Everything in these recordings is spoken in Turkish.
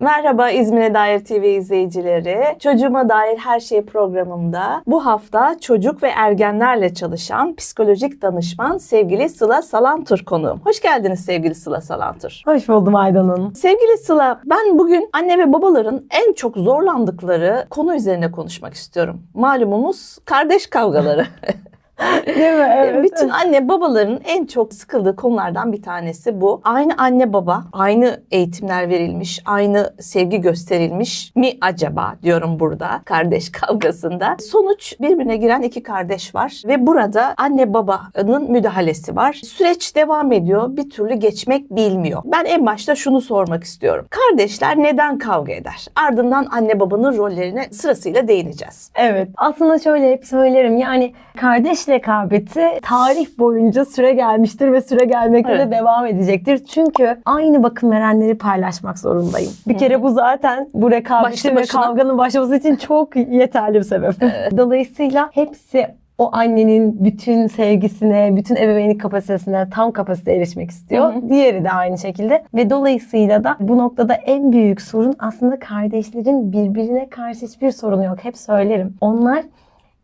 Merhaba İzmir'e dair TV izleyicileri. Çocuğuma dair her şey programında bu hafta çocuk ve ergenlerle çalışan psikolojik danışman sevgili Sıla Salantur konuğum. Hoş geldiniz sevgili Sıla Salantur. Hoş buldum Aydan Hanım. Sevgili Sıla, ben bugün anne ve babaların en çok zorlandıkları konu üzerine konuşmak istiyorum. Malumumuz kardeş kavgaları. Değil mi? Evet. Bütün anne babaların en çok sıkıldığı konulardan bir tanesi bu. Aynı anne baba, aynı eğitimler verilmiş, aynı sevgi gösterilmiş mi acaba diyorum burada kardeş kavgasında. Sonuç birbirine giren iki kardeş var ve burada anne babanın müdahalesi var. Süreç devam ediyor, bir türlü geçmek bilmiyor. Ben en başta şunu sormak istiyorum. Kardeşler neden kavga eder? Ardından anne babanın rollerine sırasıyla değineceğiz. Evet. Aslında şöyle hep söylerim. Yani kardeş rekabeti tarih boyunca süre gelmiştir ve süre gelmekte Evet. de devam edecektir. Çünkü aynı bakım verenleri paylaşmak zorundayım. Bir kere bu zaten bu rekabetin ve kavganın başlaması için çok yeterli bir sebep. Dolayısıyla hepsi o annenin bütün sevgisine, bütün ebeveynlik kapasitesine tam kapasite erişmek istiyor. Hı hı. Diğeri de aynı şekilde ve dolayısıyla da bu noktada en büyük sorun aslında kardeşlerin birbirine karşı hiçbir sorunu yok. Hep söylerim. Onlar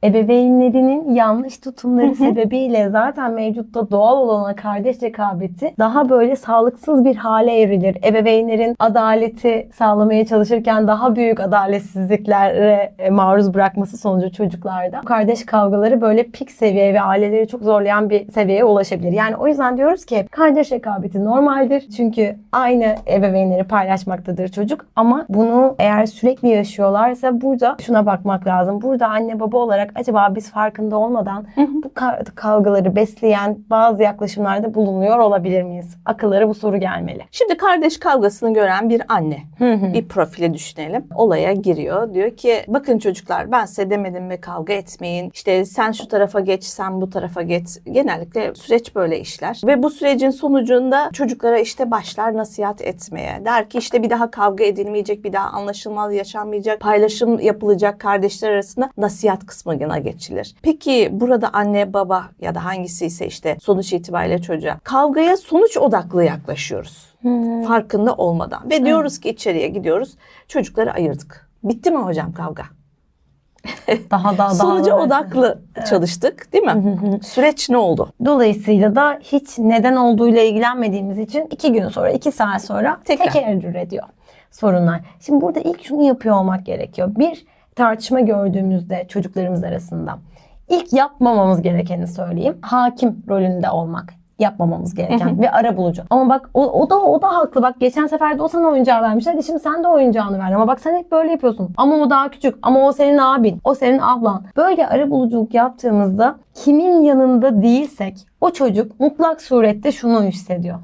ebeveynlerinin yanlış tutumları sebebiyle zaten mevcutta doğal olan kardeş rekabeti daha böyle sağlıksız bir hale evrilir. Ebeveynlerin adaleti sağlamaya çalışırken daha büyük adaletsizliklere e, maruz bırakması sonucu çocuklarda kardeş kavgaları böyle pik seviye ve aileleri çok zorlayan bir seviyeye ulaşabilir. Yani o yüzden diyoruz ki kardeş rekabeti normaldir. Çünkü aynı ebeveynleri paylaşmaktadır çocuk ama bunu eğer sürekli yaşıyorlarsa burada şuna bakmak lazım. Burada anne baba olarak acaba biz farkında olmadan bu ka- kavgaları besleyen bazı yaklaşımlarda bulunuyor olabilir miyiz? Akıllara bu soru gelmeli. Şimdi kardeş kavgasını gören bir anne bir profile düşünelim. Olaya giriyor. Diyor ki bakın çocuklar ben size demedim mi kavga etmeyin. İşte sen şu tarafa geç sen bu tarafa geç. Genellikle süreç böyle işler. Ve bu sürecin sonucunda çocuklara işte başlar nasihat etmeye. Der ki işte bir daha kavga edilmeyecek, bir daha anlaşılmaz yaşanmayacak, paylaşım yapılacak kardeşler arasında nasihat kısmına geçilir. Peki burada anne baba ya da hangisi ise işte sonuç itibariyle çocuğa kavgaya sonuç odaklı yaklaşıyoruz farkında olmadan. Ve diyoruz ki içeriye gidiyoruz. Çocukları ayırdık. Bitti mi hocam kavga? Daha daha daha. Sonuca odaklı çalıştık değil mi? Süreç ne oldu? Dolayısıyla da hiç neden olduğuyla ilgilenmediğimiz için iki gün sonra, iki saat sonra Tekrar. tekerrür ediyor sorunlar. Şimdi burada ilk şunu yapıyor olmak gerekiyor. Bir tartışma gördüğümüzde çocuklarımız arasında ilk yapmamamız gerekeni söyleyeyim. Hakim rolünde olmak yapmamamız gereken ve ara bulucu. Ama bak o, o da o da haklı. Bak geçen sefer de o sana oyuncağı vermişler. Şimdi sen de oyuncağını ver. Ama bak sen hep böyle yapıyorsun. Ama o daha küçük. Ama o senin abin. O senin ablan. Böyle ara buluculuk yaptığımızda kimin yanında değilsek o çocuk mutlak surette şunu hissediyor.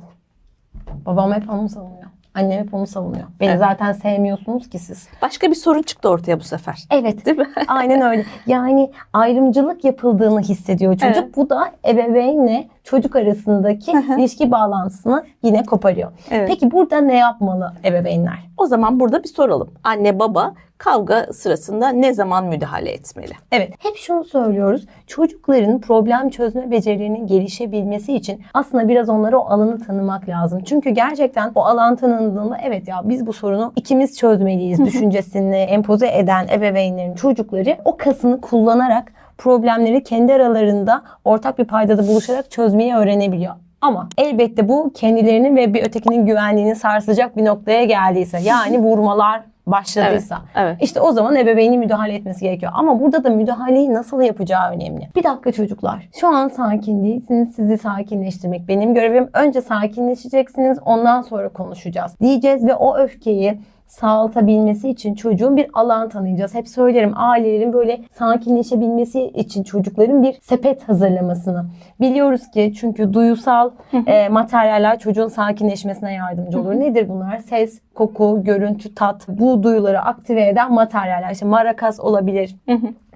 Babam hep onu savunuyor. Annem hep onu savunuyor. Beni Evet. zaten sevmiyorsunuz ki siz. Başka bir sorun çıktı ortaya bu sefer. Evet. Değil mi? Aynen öyle. Yani ayrımcılık yapıldığını hissediyor çocuk. Evet. Bu da ebeveynle çocuk arasındaki ilişki bağlantısını yine koparıyor. Evet. Peki burada ne yapmalı ebeveynler? O zaman burada bir soralım. Anne baba kavga sırasında ne zaman müdahale etmeli? Evet, hep şunu söylüyoruz. Çocukların problem çözme becerilerinin gelişebilmesi için aslında biraz onlara o alanı tanımak lazım. Çünkü gerçekten o alan tanındığında evet ya biz bu sorunu ikimiz çözmeliyiz düşüncesini empoze eden ebeveynlerin çocukları o kasını kullanarak problemleri kendi aralarında ortak bir paydada buluşarak çözmeyi öğrenebiliyor. Ama elbette bu kendilerinin ve bir ötekinin güvenliğini sarsacak bir noktaya geldiyse yani vurmalar başladıysa Evet. işte o zaman ebeveynin müdahale etmesi gerekiyor. Ama burada da müdahaleyi nasıl yapacağı önemli. Bir dakika çocuklar. Şu an sakin değilsiniz. Sizi sakinleştirmek benim görevim. Önce sakinleşeceksiniz. Ondan sonra konuşacağız. Diyeceğiz ve o öfkeyi sağaltabilmesi için çocuğun bir alan tanıyacağız. Hep söylerim ailelerin böyle sakinleşebilmesi için çocukların bir sepet hazırlamasını. Biliyoruz ki çünkü duyusal e, materyaller çocuğun sakinleşmesine yardımcı olur. Nedir bunlar? Ses, koku, görüntü, tat. Bu duyuları aktive eden materyaller. İşte marakas olabilir.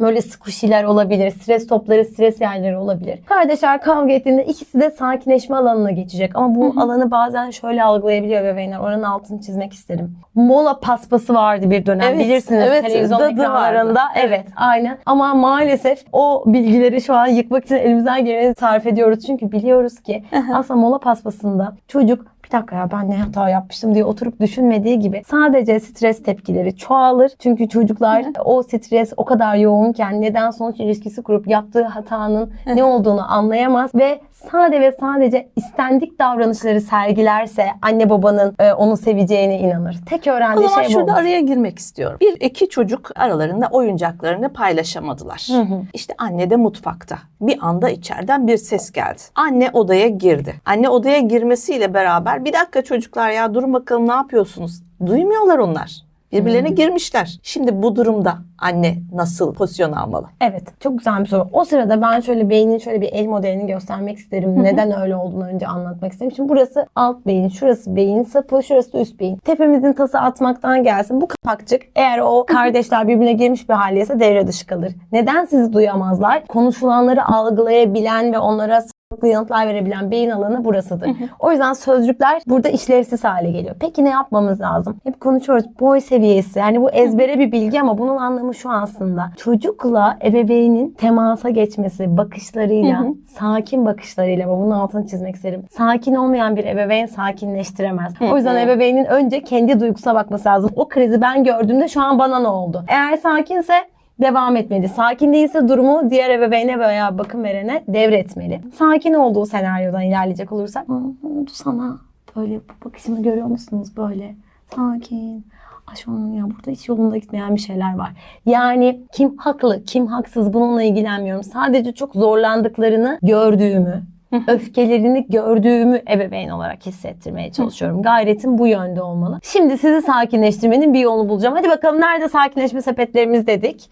Böyle squishy'ler olabilir. Stres topları, stres yerleri olabilir. Kardeşler kavga ettiğinde ikisi de sakinleşme alanına geçecek. Ama bu alanı bazen şöyle algılayabiliyor ebeveynler. Oranın altını çizmek isterim. Mola paspası vardı bir dönem. Evet, Bilirsiniz evet, televizyon ekranlarında. vardı. Evet, aynen. Ama maalesef o bilgileri şu an yıkmak için elimizden geleni sarf ediyoruz. Çünkü biliyoruz ki aslında mola paspasında çocuk bir dakika ya ben ne hata yapmıştım diye oturup düşünmediği gibi sadece stres tepkileri çoğalır. Çünkü çocuklar o stres o kadar yoğunken neden sonuç ilişkisi kurup yaptığı hatanın ne olduğunu anlayamaz ve sade ve sadece istendik davranışları sergilerse anne babanın e, onu seveceğine inanır. Tek öğrendiği şey bu. şurada olur. araya girmek istiyorum. Bir iki çocuk aralarında oyuncaklarını paylaşamadılar. Hı hı. İşte anne de mutfakta. Bir anda içeriden bir ses geldi. Anne odaya girdi. Anne odaya girmesiyle beraber bir dakika çocuklar ya durun bakalım ne yapıyorsunuz? Duymuyorlar onlar. Birbirlerine girmişler. Şimdi bu durumda anne nasıl pozisyon almalı? Evet, çok güzel bir soru. O sırada ben şöyle beynin şöyle bir el modelini göstermek isterim. Neden öyle olduğunu önce anlatmak isterim. Şimdi burası alt beyin, şurası beyin sapı, şurası da üst beyin. Tepemizin tası atmaktan gelsin. Bu kapakçık eğer o kardeşler birbirine girmiş bir haldeyse devre dışı kalır. Neden sizi duyamazlar? Konuşulanları algılayabilen ve onlara sağlıklı yanıtlar verebilen beyin alanı burasıdır. O yüzden sözcükler burada işlevsiz hale geliyor. Peki ne yapmamız lazım? Hep konuşuyoruz. Boy seviyesi. Yani bu ezbere bir bilgi ama bunun anlamı şu aslında. Çocukla ebeveynin temasa geçmesi, bakışlarıyla, Hı hı. sakin bakışlarıyla bunun altını çizmek isterim. Sakin olmayan bir ebeveyn sakinleştiremez. Hı O yüzden ebeveynin önce kendi duygusuna bakması lazım. O krizi ben gördüğümde şu an bana ne oldu? Eğer sakinse devam etmeli. Sakin değilse durumu diğer ebeveyne veya bakım verene devretmeli. Sakin olduğu senaryodan ilerleyecek olursak "Aa, ne oldu sana? Böyle bu bakışını görüyor musunuz böyle? Sakin. Aşkım ya burada hiç yolunda gitmeyen bir şeyler var. Yani kim haklı, kim haksız bununla ilgilenmiyorum. Sadece çok zorlandıklarını gördüğümü, öfkelerini gördüğümü ebeveyn olarak hissettirmeye çalışıyorum. Gayretim bu yönde olmalı. Şimdi sizi sakinleştirmenin bir yolunu bulacağım. Hadi bakalım nerede sakinleşme sepetlerimiz dedik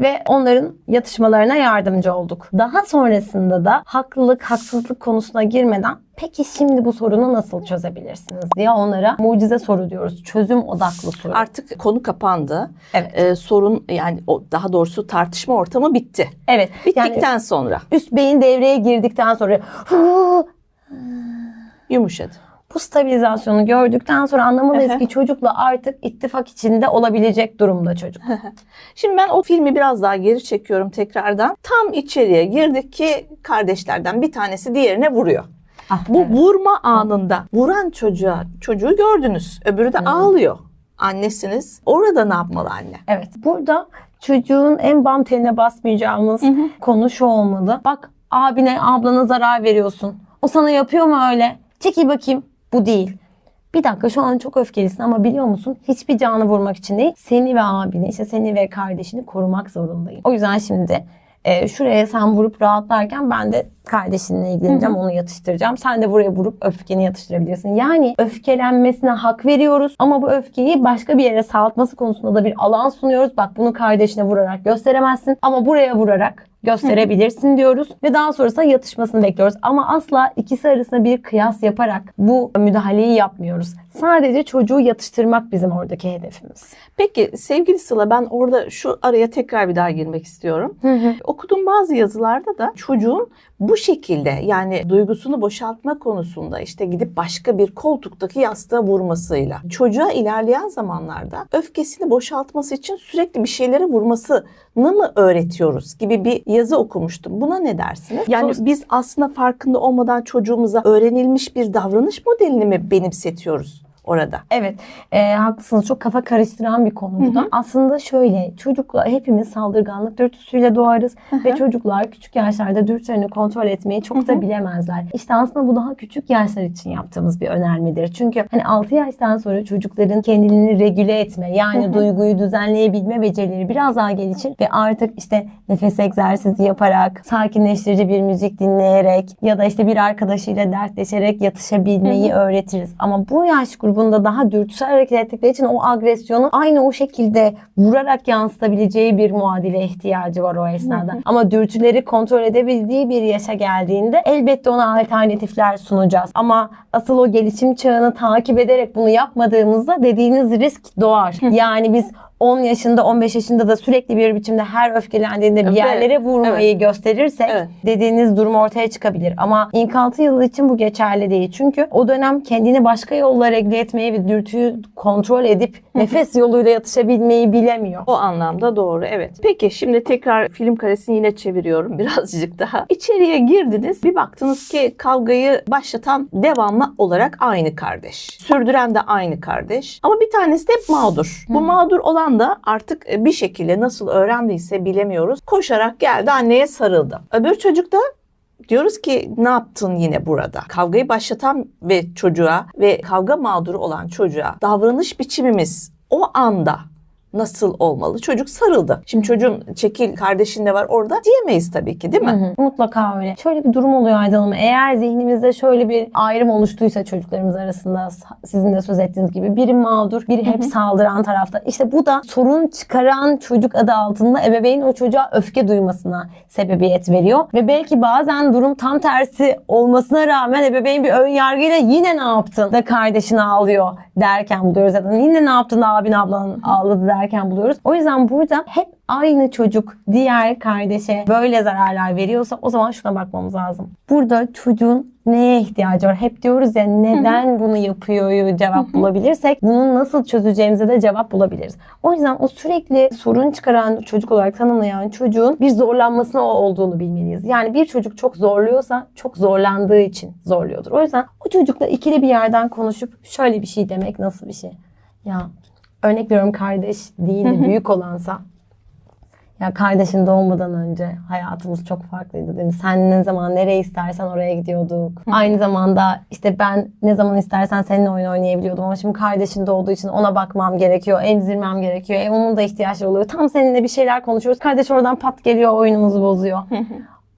ve onların yatışmalarına yardımcı olduk. Daha sonrasında da haklılık, haksızlık konusuna girmeden peki şimdi bu sorunu nasıl çözebilirsiniz diye onlara mucize soru diyoruz. Çözüm odaklı soru. Artık konu kapandı. Evet. Ee, sorun yani o daha doğrusu tartışma ortamı bitti. Evet. Bittikten Yani sonra üst beyin devreye girdikten sonra "Huu, yumuşadı. bu stabilizasyonu gördükten sonra anlamalıyız ki çocukla artık ittifak içinde olabilecek durumda çocuk. Şimdi ben o filmi biraz daha geri çekiyorum tekrardan. Tam içeriye girdik ki kardeşlerden bir tanesi diğerine vuruyor. Ah, Bu evet. vurma anında vuran çocuğa çocuğu gördünüz. Öbürü de ağlıyor. Annesiniz. Orada ne yapmalı anne? Evet. Burada çocuğun en bam teline basmayacağımız konu şu olmalı. Bak abine ablana zarar veriyorsun. O sana yapıyor mu öyle? Çekil bakayım. Bu değil. Bir dakika şu an çok öfkelisin ama biliyor musun hiçbir canı vurmak için değil seni ve abini işte seni ve kardeşini korumak zorundayım. O yüzden şimdi e, şuraya sen vurup rahatlarken ben de kardeşinle ilgileneceğim onu yatıştıracağım. Sen de buraya vurup öfkeni yatıştırabilirsin. Yani öfkelenmesine hak veriyoruz ama bu öfkeyi başka bir yere sağlatması konusunda da bir alan sunuyoruz. Bak bunu kardeşine vurarak gösteremezsin ama buraya vurarak gösterebilirsin diyoruz ve daha sonrasında yatışmasını bekliyoruz. Ama asla ikisi arasında bir kıyas yaparak bu müdahaleyi yapmıyoruz. Sadece çocuğu yatıştırmak bizim oradaki hedefimiz. Peki sevgili Sıla ben orada şu araya tekrar bir daha girmek istiyorum. Okuduğum bazı yazılarda da çocuğun bu şekilde yani duygusunu boşaltma konusunda işte gidip başka bir koltuktaki yastığa vurmasıyla çocuğa ilerleyen zamanlarda öfkesini boşaltması için sürekli bir şeylere vurmasını mı öğretiyoruz gibi bir yazı okumuştum. Buna ne dersiniz? Yani Sos- biz aslında farkında olmadan çocuğumuza öğrenilmiş bir davranış modelini mi benimsetiyoruz orada? Evet, e, haklısınız. Çok kafa karıştıran bir konu bu da. Aslında şöyle, çocuklar hepimiz saldırganlık dürtüsüyle doğarız ve çocuklar küçük yaşlarda dürtülerini kontrol etmeyi çok da bilemezler. İşte aslında bu daha küçük yaşlar için yaptığımız bir önermedir. Çünkü hani 6 yaştan sonra çocukların kendini regüle etme, yani duyguyu düzenleyebilme becerileri biraz daha gelişir ve artık işte nefes egzersizi yaparak, sakinleştirici bir müzik dinleyerek ya da işte bir arkadaşıyla dertleşerek yatışabilmeyi öğretiriz. Ama bu yaş grubunda daha dürtüsel hareket ettikleri için o agresyonu aynı o şekilde vurarak yansıtabileceği bir muadile ihtiyacı var o esnada. Ama dürtüleri kontrol edebildiği bir yaşa geldiğinde elbette ona alternatifler sunacağız. Ama asıl o gelişim çağını takip ederek bunu yapmadığımızda dediğiniz risk doğar. Yani biz 10 yaşında 15 yaşında da sürekli bir biçimde her öfkelendiğinde bir Evet, yerlere vurmayı gösterirsek Evet. dediğiniz durum ortaya çıkabilir. Ama ilk 6 yıl için bu geçerli değil. Çünkü o dönem kendini başka yolla regle etmeyi ve dürtüyü kontrol edip nefes yoluyla yatışabilmeyi bilemiyor. O anlamda doğru evet. Peki şimdi tekrar film karesini yine çeviriyorum birazcık daha. İçeriye girdiniz bir baktınız ki kavgayı başlatan devamlı olarak aynı kardeş. Sürdüren de aynı kardeş. Ama bir tanesi de hep mağdur. Bu mağdur olan da artık bir şekilde nasıl öğrendiyse bilemiyoruz. Koşarak geldi anneye sarıldı. Öbür çocuk da Diyoruz ki ne yaptın yine burada? Kavgayı başlatan ve çocuğa ve kavga mağduru olan çocuğa davranış biçimimiz o anda nasıl olmalı? Çocuk sarıldı. Şimdi çocuğun çekil kardeşin de var orada diyemeyiz tabii ki değil mi? Hı hı, Mutlaka öyle. Şöyle bir durum oluyor Aydan Hanım. Eğer zihnimizde şöyle bir ayrım oluştuysa çocuklarımız arasında sizin de söz ettiğiniz gibi biri mağdur, biri hep saldıran tarafta. İşte bu da sorun çıkaran çocuk adı altında ebeveyn o çocuğa öfke duymasına sebebiyet veriyor. Ve belki bazen durum tam tersi olmasına rağmen ebeveyn bir ön yargıyla yine ne yaptın da kardeşini ağlıyor derken buluyoruz. Yine ne yaptın abin ablan ağladı derken buluyoruz. O yüzden burada hep aynı çocuk diğer kardeşe böyle zararlar veriyorsa o zaman şuna bakmamız lazım. Burada çocuğun neye ihtiyacı var? Hep diyoruz ya neden bunu yapıyor cevap bulabilirsek bunu nasıl çözeceğimize de cevap bulabiliriz. O yüzden o sürekli sorun çıkaran çocuk olarak tanımlayan çocuğun bir zorlanmasına olduğunu bilmeliyiz. Yani bir çocuk çok zorluyorsa çok zorlandığı için zorluyordur. O yüzden o çocukla ikili bir yerden konuşup şöyle bir şey demek nasıl bir şey? Ya örnek veriyorum kardeş değil de büyük olansa ya kardeşin doğmadan önce hayatımız çok farklıydı değil mi? Sen ne zaman nereye istersen oraya gidiyorduk. Aynı zamanda işte ben ne zaman istersen seninle oyun oynayabiliyordum ama şimdi kardeşin doğduğu için ona bakmam gerekiyor, emzirmem gerekiyor. E, onun da ihtiyaçları oluyor. Tam seninle bir şeyler konuşuyoruz. Kardeş oradan pat geliyor oyunumuzu bozuyor.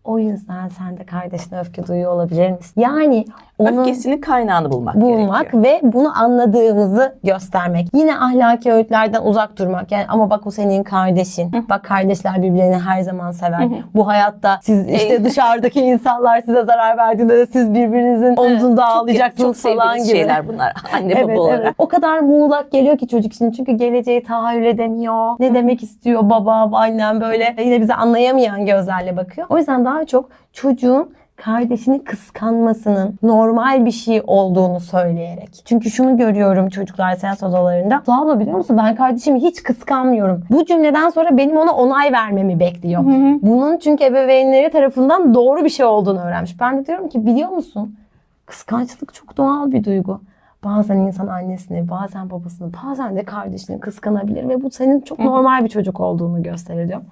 O yüzden sen de kardeşine öfke duyuyor olabilir misin? Yani onun Öfkesinin kaynağını bulmak, bulmak gerekiyor. ve bunu anladığımızı göstermek. Yine ahlaki öğütlerden uzak durmak. Yani ama bak o senin kardeşin. Bak kardeşler birbirlerini her zaman sever. Bu hayatta siz işte dışarıdaki insanlar size zarar verdiğinde de siz birbirinizin omzunda Çok- ağlayacaksınız çok falan gibi. şeyler bunlar anne Evet, baba olarak. evet. O kadar muğlak geliyor ki çocuk için. Çünkü geleceği tahayyül edemiyor. Ne demek istiyor baba, annem böyle yine bize anlayamayan gözlerle bakıyor. O yüzden daha çok çocuğun kardeşini kıskanmasının normal bir şey olduğunu söyleyerek. Çünkü şunu görüyorum çocuklar seans odalarında. Abla biliyor musun ben kardeşimi hiç kıskanmıyorum. Bu cümleden sonra benim ona onay vermemi bekliyor. Bunun çünkü ebeveynleri tarafından doğru bir şey olduğunu öğrenmiş. Ben de diyorum ki biliyor musun? Kıskançlık çok doğal bir duygu. Bazen insan annesini, bazen babasını, bazen de kardeşini kıskanabilir ve bu senin çok normal bir çocuk olduğunu gösterir diyorum.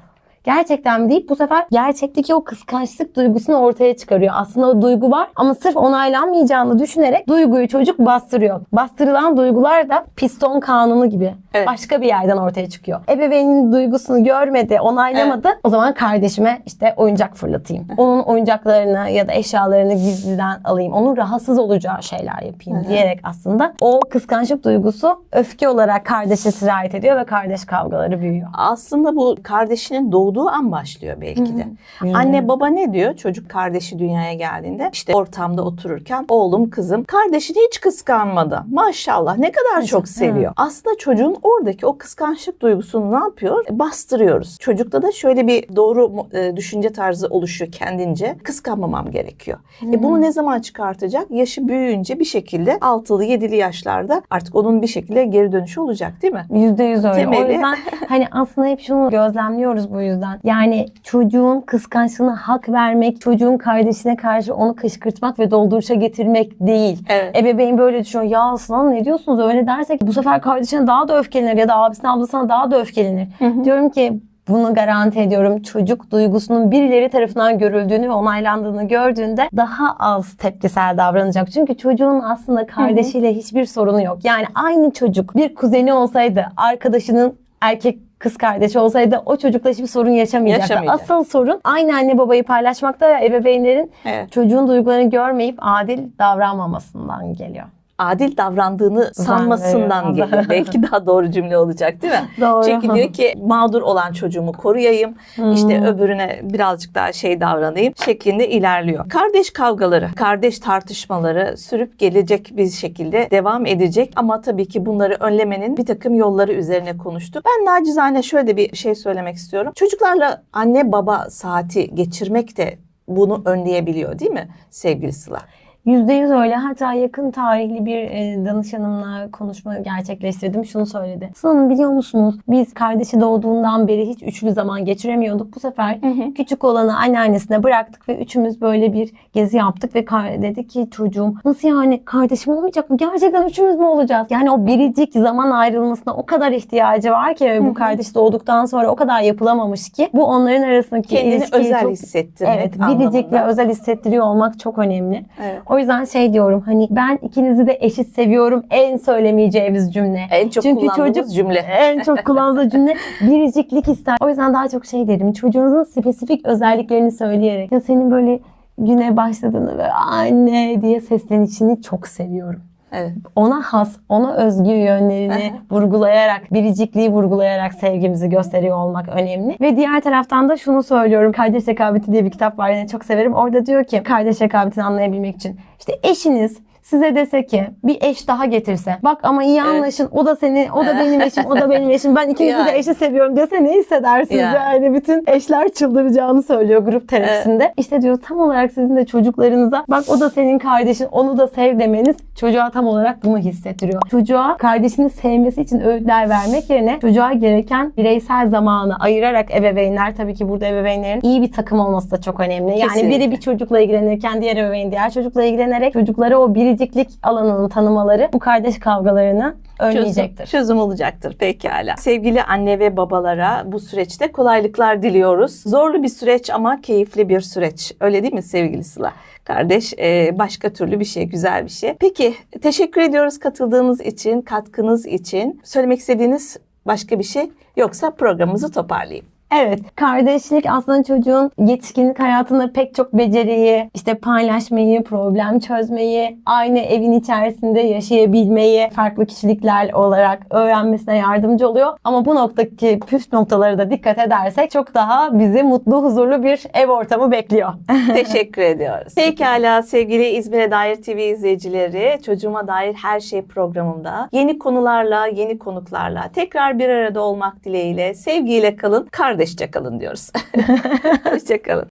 Gerçekten mi deyip bu sefer gerçekteki o kıskançlık duygusunu ortaya çıkarıyor. Aslında o duygu var ama sırf onaylanmayacağını düşünerek duyguyu çocuk bastırıyor. Bastırılan duygular da piston kanunu gibi. Evet. Başka bir yerden ortaya çıkıyor. Ebeveynin duygusunu görmedi, onaylamadı. O zaman kardeşime işte oyuncak fırlatayım. Onun oyuncaklarını ya da eşyalarını gizliden alayım. Onun rahatsız olacağı şeyler yapayım diyerek aslında o kıskançlık duygusu öfke olarak kardeşe sirayet ediyor ve kardeş kavgaları büyüyor. Aslında bu kardeşinin doğduğu an başlıyor belki de. Güzel. Anne baba ne diyor? Çocuk kardeşi dünyaya geldiğinde işte ortamda otururken oğlum kızım kardeşini hiç kıskanmadı. Maşallah ne kadar çok seviyor. Aslında çocuğun oradaki o kıskançlık duygusunu ne yapıyor? E, Bastırıyoruz. Çocukta da şöyle bir doğru e, düşünce tarzı oluşuyor kendince. Kıskanmamam gerekiyor. E bunu ne zaman çıkartacak? Yaşı büyüyünce bir şekilde 6'lı 7'li yaşlarda artık onun bir şekilde geri dönüşü olacak değil mi? Yüzde yüz öyle. O Temeli. yüzden hani aslında hep şunu gözlemliyoruz bu yüzden. Yani çocuğun kıskançlığına hak vermek, çocuğun kardeşine karşı onu kışkırtmak ve dolduruşa getirmek değil. Evet. Ebeveyn böyle düşünüyor. Ya aslan ne diyorsunuz öyle dersek bu sefer kardeşine daha da öfkelenir ya da abisine ablasına daha da öfkelenir. Diyorum ki bunu garanti ediyorum. Çocuk duygusunun birileri tarafından görüldüğünü ve onaylandığını gördüğünde daha az tepkisel davranacak. Çünkü çocuğun aslında kardeşiyle hiçbir sorunu yok. Yani aynı çocuk bir kuzeni olsaydı, arkadaşının erkek kız kardeşi olsaydı o çocukla hiçbir sorun yaşamayacaktı. Yaşamayacak. Asıl sorun aynı anne babayı paylaşmakta ve ebeveynlerin Evet. çocuğun duygularını görmeyip adil davranmamasından geliyor. Adil davrandığını sanmasından geliyor. Belki daha doğru cümle olacak değil mi? Doğru. Çünkü diyor ki mağdur olan çocuğumu koruyayım, işte Hmm. öbürüne birazcık daha şey davranayım şeklinde ilerliyor. Kardeş kavgaları, kardeş tartışmaları sürüp gelecek bir şekilde devam edecek ama tabii ki bunları önlemenin bir takım yolları üzerine konuştuk. Ben nacizane şöyle bir şey söylemek istiyorum. Çocuklarla anne baba saati geçirmek de bunu önleyebiliyor değil mi sevgili Sıla? Yüzde yüz öyle. Hatta yakın tarihli bir e, danışanımla konuşma gerçekleştirdim. Şunu söyledi. Sıla'nın biliyor musunuz? Biz kardeşi doğduğundan beri hiç üçlü zaman geçiremiyorduk. Bu sefer küçük olanı anneannesine bıraktık ve üçümüz böyle bir gezi yaptık ve dedi ki çocuğum nasıl yani kardeşim olmayacak mı? Gerçekten üçümüz mü olacağız? Yani o biricik zaman ayrılmasına o kadar ihtiyacı var ki ve bu kardeş doğduktan sonra o kadar yapılamamış ki bu onların arasındaki Kendini özel çok hissettirmek Evet, biricik ve özel hissettiriyor olmak çok önemli. Evet. O yüzden şey diyorum hani ben ikinizi de eşit seviyorum en söylemeyeceğimiz cümle. En çok Çünkü kullandığımız çocuk- cümle. En çok kullanılan cümle biriciklik ister. O yüzden daha çok şey derim. Çocuğunuzun spesifik özelliklerini söyleyerek ya senin böyle güne başladığını ve anne diye seslenişini çok seviyorum. Evet. Ona has, ona özgü yönlerini vurgulayarak, biricikliği vurgulayarak sevgimizi gösteriyor olmak önemli. Ve diğer taraftan da şunu söylüyorum. Kardeş Rekabeti diye bir kitap var. Yani çok severim. Orada diyor ki kardeş rekabetini anlayabilmek için. işte eşiniz size dese ki bir eş daha getirse. Bak ama iyi Evet. anlaşın. O da senin, o da benim eşim, o da benim eşim. Ben ikinizi Yani. de eşi seviyorum dese ne hissedersiniz? Yani. Yani bütün eşler çıldıracağını söylüyor grup terapisinde. İşte diyor tam olarak sizin de çocuklarınıza bak o da senin kardeşin, onu da sev demeniz çocuğa tam olarak bunu hissettiriyor. Çocuğa kardeşini sevmesi için öğütler vermek yerine çocuğa gereken bireysel zamanı ayırarak ebeveynler tabii ki burada ebeveynlerin iyi bir takım olması da çok önemli. Yani Kesinlikle. biri bir çocukla ilgilenirken diğer ebeveyn diğer çocukla ilgilenerek çocuklara o biriciklik alanını tanımaları bu kardeş kavgalarını önleyecektir. Çözüm, çözüm olacaktır pekala. Sevgili anne ve babalara bu süreçte kolaylıklar diliyoruz. Zorlu bir süreç ama keyifli bir süreç. Öyle değil mi sevgili Sıla? Kardeş e, başka türlü bir şey, güzel bir şey. Peki teşekkür ediyoruz katıldığınız için, katkınız için. Söylemek istediğiniz başka bir şey yoksa programımızı toparlayayım. Evet, kardeşlik aslında çocuğun yetişkinlik hayatında pek çok beceriyi, işte paylaşmayı, problem çözmeyi, aynı evin içerisinde yaşayabilmeyi farklı kişilikler olarak öğrenmesine yardımcı oluyor. Ama bu noktadaki püf noktaları da dikkat edersek çok daha bizi mutlu, huzurlu bir ev ortamı bekliyor. Teşekkür ediyoruz. Pekala sevgili İzmir'e dair TV izleyicileri, çocuğuma dair her şey programımda yeni konularla, yeni konuklarla tekrar bir arada olmak dileğiyle sevgiyle kalın, kardeşçe kalın diyoruz. Hoşçakalın.